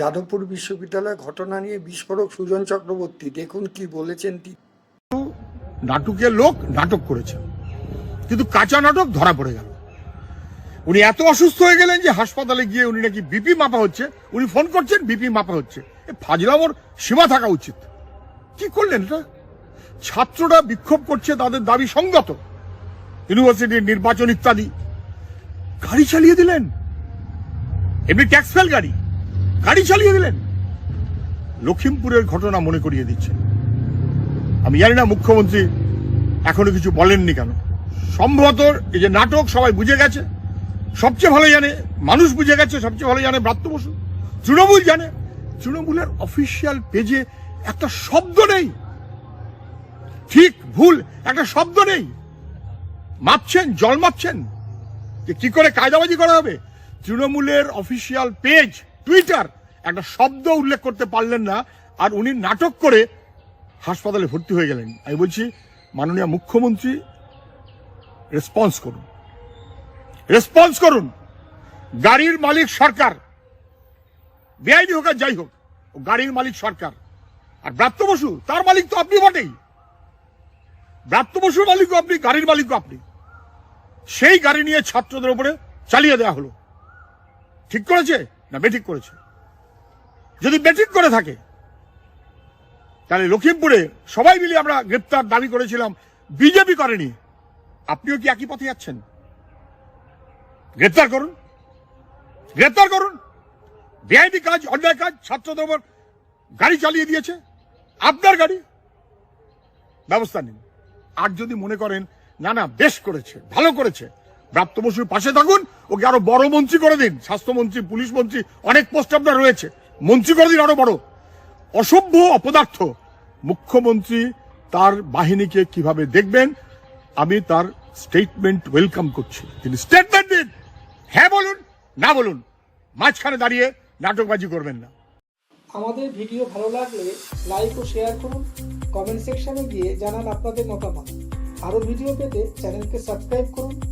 যাদবপুর বিশ্ববিদ্যালয় ঘটনা নিয়ে বিস্ফোরক সুজন চক্রবর্তী, দেখুন কি বলেছেন তিনি। নাটকের লোক নাটক করেছে, কিন্তু কাঁচা নাটক ধরা পড়ে গেল। উনি এত অসুস্থ হয়ে গেলেন যে হাসপাতালে গিয়ে উনি নাকি বিপি মাপা হচ্ছে, উনি ফোন করছেন, বিপি মাপা হচ্ছে। এ ফাজলামোর সীমা থাকা উচিত। কি করলেন এটা? ছাত্ররা বিক্ষোভ করছে, তাদের দাবি সঙ্গত। ইউনিভার্সিটির নির্বাচন ইত্যাদি। গাড়ি চালিয়ে দিলেন। এমনি ট্যাক্স ফেল গাড়ি। গাড়ি চালিয়ে দিলেন। লখিমপুরের ঘটনা মনে করিয়ে দিচ্ছেন। আমি জানি না মুখ্যমন্ত্রী এখনও কিছু বলেননি কেন। সম্ভবত এই যে নাটক সবাই বুঝে গেছে। সবচেয়ে ভালো জানে, মানুষ বুঝে গেছে, সবচেয়ে ভালো জানে ব্রাত্য বসু। তৃণমূল জানে। তৃণমূলের অফিসিয়াল পেজে একটা শব্দ নেই। ঠিক ভুল, একটা শব্দ নেই। মাপছেন, জল মাপছেন। যে কি করে কায়দাবাজি করা হবে? তৃণমূলের অফিসিয়াল পেজ টুইটার, একটা শব্দ উল্লেখ করতে পারলেন না, আর উনি নাটক করে হাসপাতালে ভর্তি হয়ে গেলেন। আমি বলছি, মাননীয় মুখ্যমন্ত্রী রেসপন্স করুন। রেসপন্স করুন। গাড়ির মালিক সরকার। বেআইনি হোক আর যাই হোক গাড়ির মালিক সরকার। আর ব্রাত্য বসু, তার মালিক তো আপনি বটেই। ব্রাত্য বসুর মালিকও আপনি, গাড়ির মালিকও আপনি। সেই গাড়ি নিয়ে ছাত্রদের উপরে চালিয়ে দেওয়া হলো। ঠিক করেছে? না, বেঠিক করেছে। যদি বেঠিক করে থাকে, তাহলে লখিমপুরে সবাই মিলে আমরা গ্রেপ্তার দাবি করেছিলাম, বিজেপি করেনি। আপনিও কি একই পথে যাচ্ছেন? গ্রেপ্তার করুন। গ্রেপ্তার করুন। বেআইনি কাজ, অন্যায় কাজ, ছাত্রদের উপর গাড়ি চালিয়ে দিয়েছে। আপনার গাড়ি। ব্যবস্থা নিন। আর যদি মনে করেন, না না, বেশ করেছে, ভালো করেছে প্রাপ্ত বসুর পাশে থাকুন। ওকে আরও বড় মন্ত্রী করে দিন। স্বাস্থ্যমন্ত্রী, পুলিশ মন্ত্রী, অনেক পোস্ট আপনার রয়েছে। মন্ত্রী করে দিন আরও বড়। অসভ্য অপদার্থ। মুখ্যমন্ত্রী তার বাহিনীকে কীভাবে দেখবেন, আমি তার স্টেটমেন্ট ওয়েলকাম করছি। তিনি স্টেটমেন্ট দিন। হ্যাঁ বলুন, না বলুন, মাঝখানে দাঁড়িয়ে নাটকবাজি করবেন না। আমাদের ভিডিও ভালো লাগলে লাইক ও শেয়ার করুন। কমেন্ট সেকশনে গিয়ে জানান আপনাদের মতামত। আরও ভিডিও পেতে চ্যানেলকে সাবস্ক্রাইব করুন।